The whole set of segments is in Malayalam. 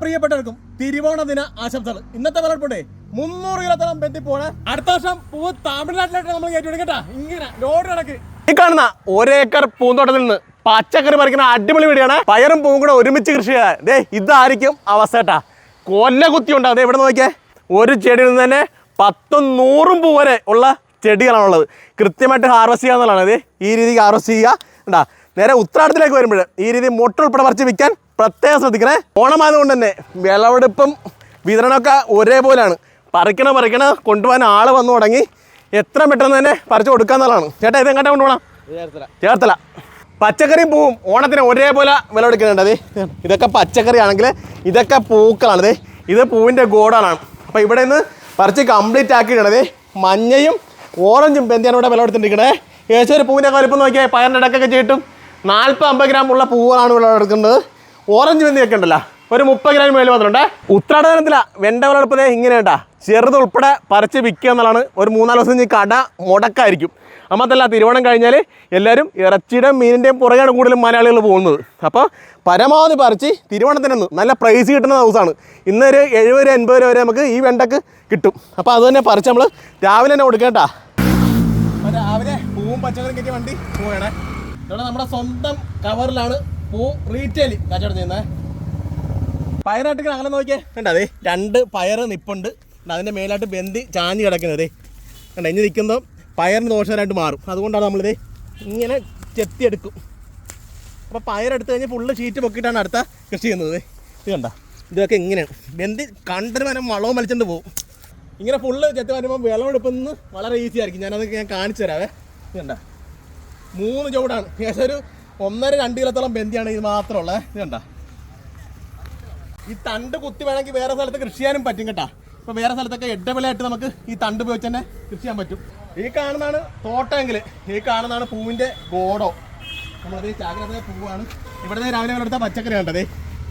പ്രിയപ്പെട്ടവർക്കും തിരുവോണ ദിന ആശംസകൾ. ഇന്നത്തെ വിളർപ്പുണ്ടേ മുന്നൂറ് കിലോത്തോളം ബന്ധിപ്പോണ് അടുത്ത വർഷം പൂ തമിഴ്നാട്ടിലോട്ട് നമ്മൾ കയറ്റി കേട്ടാ. ഇങ്ങനെ ലോഡ് കണക്ക്. ഈ കാണുന്ന ഒരേക്കർ പൂന്തോട്ടത്തിൽ നിന്ന് പച്ചക്കറി പറിക്കുന്ന അടിപൊളി വീടിയാണ് പയറും പൂവും കൂടെ ഒരുമിച്ച് കൃഷി ചെയ്യാൻ. ദേ ഇതായിരിക്കും അവസ്ഥ കേട്ടാ. കൊല്ല കുത്തി ഉണ്ടാവും ദേ ഇവിടെ നോക്കിയേ. ഒരു ചെടിയിൽ നിന്ന് തന്നെ പത്തും നൂറും പൂ വരെ ഉള്ള ചെടികളാണുള്ളത് കൃത്യമായിട്ട് ഹാർവസ്റ്റ് ചെയ്യുക എന്നുള്ളതാണ് ഈ രീതിക്ക് ഹാർവസ്റ്റ് ചെയ്യുക. ഉണ്ടാ നേരെ ഉത്രാടത്തിലേക്ക് വരുമ്പോൾ ഈ രീതി മൊട്ട ഉൾപ്പെടെ പറിച്ച് വിൽക്കാൻ പ്രത്യേകം ശ്രദ്ധിക്കണേ. ഓണമായതുകൊണ്ട് തന്നെ വിളവെടുപ്പും വിതരണമൊക്കെ ഒരേപോലെയാണ്. പറിക്കണ പറിക്കണ കൊണ്ടുപോകാൻ ആൾ വന്നു തുടങ്ങി. എത്ര പെട്ടെന്ന് തന്നെ പറിച്ചു കൊടുക്കുക എന്നുള്ളതാണ്. ചേട്ടാ ഇത് എങ്ങോട്ടാ കൊണ്ടുപോകണം? ചേർത്തല. പച്ചക്കറിയും പൂവും ഓണത്തിന് ഒരേപോലെ വിളവെടുക്കുന്നുണ്ട് അതെ ഇതൊക്കെ പച്ചക്കറി ആണെങ്കിൽ ഇതൊക്കെ പൂക്കളാണ് അതെ ഇത് പൂവിന്റെ ഗോഡാണ്. അപ്പോൾ ഇവിടെ നിന്ന് പറിച്ച് കംപ്ലീറ്റ് ആക്കിയിടണത് മഞ്ഞയും ഓറഞ്ചും പെന്തിയാണ് ഇവിടെ വിളവെടുത്തിട്ടിരിക്കണേ ഏശോ ഒരു പൂവിന്റെ വലിപ്പം നോക്കിയാൽ പയറിന്റെ ഇടക്കൊക്കെ ചെയ്തിട്ടും നാൽപ്പത് അമ്പത് ഗ്രാം ഉള്ള പൂവാണ് വിളവെടുക്കുന്നത്. ഓറഞ്ച് പെന്തിയൊക്കെ ഉണ്ടല്ലോ ഒരു മുപ്പത് ഗ്രാം മേലെ മാത്രമുണ്ട് ഉത്രാടനത്തില വെണ്ട വിളവെടുപ്പതേ ഇങ്ങനെ കേട്ടാ ചെറുത് ഉൾപ്പെടെ പറിച്ച് വിൽക്കുക എന്നുള്ളതാണ്. ഒരു മൂന്നാൽ ദിവസം ഈ കട മുടക്കായിരിക്കും. അമ്മത്തല്ല തിരുവോണം കഴിഞ്ഞാൽ എല്ലാവരും ഇറച്ചിയുടെയും മീനിന്റെയും പുറകെയാണ് കൂടുതലും മലയാളികൾ പോകുന്നത്. അപ്പോൾ പരമാവധി പറിച്ച് തിരുവോണത്തിനൊന്ന് നല്ല പ്രൈസ് കിട്ടുന്ന ദിവസമാണ്. ഇന്നൊരു എഴുപത് രൂപ എൺപത് രൂപ വരെ നമുക്ക് ഈ വെണ്ടക്ക് കിട്ടും. അപ്പോൾ അതുതന്നെ പറിച്ച് നമ്മൾ രാവിലെ തന്നെ കൊടുക്കേട്ടാ രാവിലെ പൂവും പച്ചക്കറിയും കയറ്റിയ വണ്ടി ഇവിടെ നമ്മുടെ സ്വന്തം കവറിലാണ് പൂ റീറ്റെയിൽ കച്ചവടം ചെയ്യുന്നത് പയറായിട്ട് അങ്ങനെ നോക്കിയേ. കണ്ട അതെ? രണ്ട് പയറ് നിപ്പുണ്ട്. അതിന്റെ മേലായിട്ട് ബന്ധി ചാഞ്ഞ് കിടക്കുന്നത് കണ്ട ഇനി നിൽക്കുമ്പോൾ പയറിന് ദോഷകരമായിട്ട് മാറും. അതുകൊണ്ടാണ് നമ്മളിത് ഇങ്ങനെ ചെത്തിയെടുക്കും. അപ്പോൾ പയറെടുത്ത് കഴിഞ്ഞാൽ ഫുള്ള് ഷീറ്റ് പൊക്കിയിട്ടാണ് അടുത്ത കൃഷി ചെയ്യുന്നത് ഇത് കണ്ട ഇതൊക്കെ ഇങ്ങനെയാണ്. ബന്ധി കണ്ടൊരു മരം വളവും വലിച്ചുകൊണ്ട് പോകും ഇങ്ങനെ ഫുള്ള് ചെത്തി വരുമ്പോൾ വിളവെടുപ്പെന്ന് വളരെ ഈസി ആയിരിക്കും. ഞാനത് ഞാൻ കാണിച്ചു തരാവേ. ഇത് കണ്ട മൂന്ന് ചുവടാണ്. ഏകദേശം ഒരു ഒന്നര രണ്ട് കിലോത്തോളം ബന്ധിയാണ് ഇത് മാത്രമുള്ളത് ഇത് കണ്ട. ഈ തണ്ട് കുത്തി വേണമെങ്കിൽ വേറെ സ്ഥലത്ത് കൃഷി ചെയ്യാനും പറ്റും കേട്ടാ. ഇപ്പൊ വേറെ സ്ഥലത്തൊക്കെ എഡബിളായിട്ട് നമുക്ക് ഈ തണ്ട് ഉപയോഗിച്ച് തന്നെ കൃഷി ചെയ്യാൻ പറ്റും. ഈ കാണുന്നതാണ് തോട്ടമെങ്കിൽ ഈ കാണുന്നതാണ് പൂവിന്റെ ഗോഡോ. നമ്മളത് ചാഗ്രത പൂവാണ്. ഇവിടെ രാവിലെ എടുത്ത പച്ചക്കറി കണ്ടതേ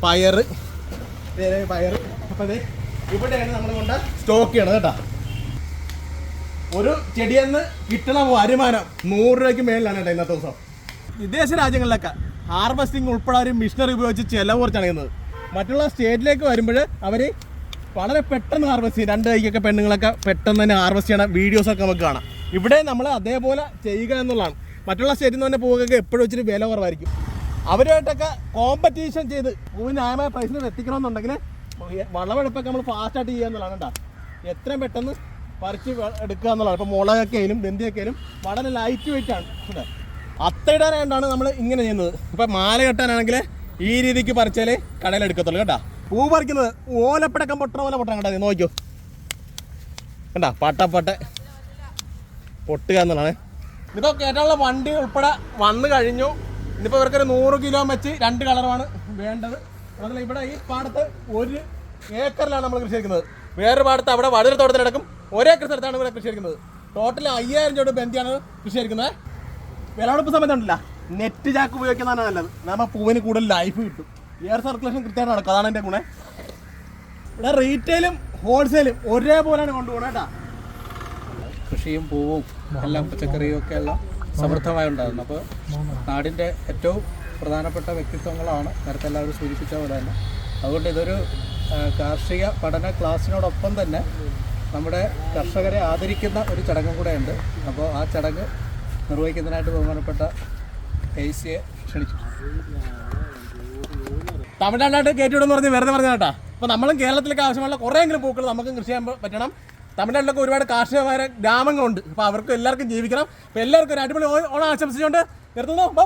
പയർ ദേ പയറ്. അപ്പൊ അതെ ഇവിടെയാണ് നമ്മൾ കൊണ്ട് സ്റ്റോക്ക് ചെയ്യണത് കേട്ടാ. ഒരു ചെടിയെന്ന് കിട്ടണ വരുമാനം നൂറ് രൂപയ്ക്ക് മേളിലാണ് കേട്ടോ ഇന്നത്തെ ദിവസം. വിദേശ രാജ്യങ്ങളിലൊക്കെ ഹാർവെസ്റ്റിംഗ് ഉൾപ്പെടെ ഒരു മിഷനറി ഉപയോഗിച്ച് ചിലവ് കുറച്ചാണ് മറ്റുള്ള സ്റ്റേറ്റിലേക്ക് വരുമ്പോൾ അവർ വളരെ പെട്ടെന്ന് ഹാർവെസ്റ്റ് ചെയ്യും. രണ്ട് കൈക്കൊക്കെ പെണ്ണുങ്ങളൊക്കെ പെട്ടെന്ന് തന്നെ ഹാർവസ്റ്റ് ചെയ്യണ വീഡിയോസൊക്കെ നമുക്ക് കാണാം. ഇവിടെ നമ്മൾ അതേപോലെ ചെയ്യുക എന്നുള്ളതാണ്. മറ്റുള്ള സ്റ്റേറ്റിൽ നിന്ന് തന്നെ പോവുകയൊക്കെ എപ്പോഴും ഇച്ചിരി വില കുറവായിരിക്കും. അവരുമായിട്ടൊക്കെ കോമ്പറ്റീഷൻ ചെയ്ത് പൂവിന് ന്യായമായ പ്രൈസിന് എത്തിക്കണമെന്നുണ്ടെങ്കിൽ വളവെടുപ്പൊക്കെ നമ്മൾ ഫാസ്റ്റായിട്ട് ചെയ്യുക എന്നുള്ളതാണ് കേട്ടോ. എത്രയും പെട്ടെന്ന് പറിച്ച് എടുക്കുക എന്നുള്ളതാണ്. ഇപ്പോൾ മുളകൊക്കെ ആയാലും ബന്ധിയൊക്കെ ആയാലും വളരെ ലൈറ്റ് വെയിറ്റ് ആണ്. അത്തയിടാനായിട്ടാണ് നമ്മൾ ഇങ്ങനെ ചെയ്യുന്നത്. ഇപ്പം മാല കെട്ടാനാണെങ്കിൽ ഈ രീതിക്ക് പറിച്ചാലേ കടയിലെടുക്കത്തുള്ളൂ കേട്ടോ. പൂ പറിക്കുന്നത് ഓലപ്പടക്കം പൊട്ടണ പോലെ പൊട്ടണം കേട്ടോ. നോക്കൂ നോക്കിയോ കണ്ടാ? പട്ടപ്പട്ട പൊട്ടുക എന്നുള്ളതാണ്. ഇതൊക്കെ കയറ്റാനുള്ള വണ്ടി ഉൾപ്പെടെ വന്നു കഴിഞ്ഞു. ഇന്നിപ്പോൾ ഇവർക്കൊരു നൂറ് കിലോ വെച്ച് രണ്ട് കളറുമാണ് വേണ്ടത്. അതുപോലെ ഇവിടെ ഈ പാടത്ത് ഒരു ഏക്കറിലാണ് നമ്മൾ കൃഷി ചെയ്യുന്നത് വേറൊരു പാടത്ത് അവിടെ വളരെ തോട്ടത്തിലടക്കം ഒരേക്കർ സ്ഥലത്താണ് ഇവിടെ കൃഷി ചെയ്യുന്നത് ടോട്ടൽ അയ്യായിരം രൂപ ബന്ധിയാണ് കൃഷി ചെയ്യുന്നത് വിളവെടുപ്പ് സമയത്ത് ഉണ്ടല്ല നെറ്റ് ചാക്ക് ഉപയോഗിക്കുന്നതാണ് നല്ലത്. നമ്മൾ പൂവിന് കൂടുതൽ ലൈഫ് കിട്ടും. എയർ സർക്കുലേഷൻ കൃത്യമായിട്ട് നടക്കും. അതാണ് എന്റെ ഗുണേ. ഇവിടെ റീറ്റെയിലും ഹോൾസെയിലും ഒരേപോലെയാണ് കൊണ്ടുപോകണം കേട്ടാ കൃഷിയും പൂവും എല്ലാം പച്ചക്കറിയും ഒക്കെ എല്ലാം സമൃദ്ധമായി ഉണ്ടാകുന്നു. അപ്പോൾ നാടിന്റെ ഏറ്റവും പ്രധാനപ്പെട്ട വ്യക്തിത്വങ്ങളാണ് നേരത്തെ എല്ലാവരും സൂചിപ്പിച്ച പോലെ തന്നെ. അതുകൊണ്ട് ഇതൊരു കാർഷിക പഠന ക്ലാസ്സിനോടൊപ്പം തന്നെ നമ്മുടെ കർഷകരെ ആദരിക്കുന്ന ഒരു ചടങ്ങും കൂടെയുണ്ട് അപ്പോൾ ആ ചടങ്ങ് നിർവഹിക്കുന്നതിനായിട്ട് ബഹുമാനപ്പെട്ട എ സിയെ ക്ഷണിച്ചു. തമിഴ്നാട്ടിലായിട്ട് കയറ്റിവിടുന്ന് പറഞ്ഞ് വെറുതെ പറഞ്ഞ കേട്ടാ. അപ്പോൾ നമ്മളും കേരളത്തിലേക്ക് ആവശ്യമുള്ള കുറേയെങ്കിലും പൂക്കൾ നമുക്ക് കൃഷി ചെയ്യാൻ പറ്റണം. തമിഴ്നാട്ടിലൊക്കെ ഒരുപാട് കാർഷികമായ ഗ്രാമങ്ങളുണ്ട്. അപ്പോൾ അവർക്ക് എല്ലാവർക്കും ജീവിക്കണം. അപ്പോൾ എല്ലാവർക്കും ഒരു അടിപൊളി ഓണം ആശംസിച്ചുകൊണ്ട് നിർത്തുന്നു. ബൈ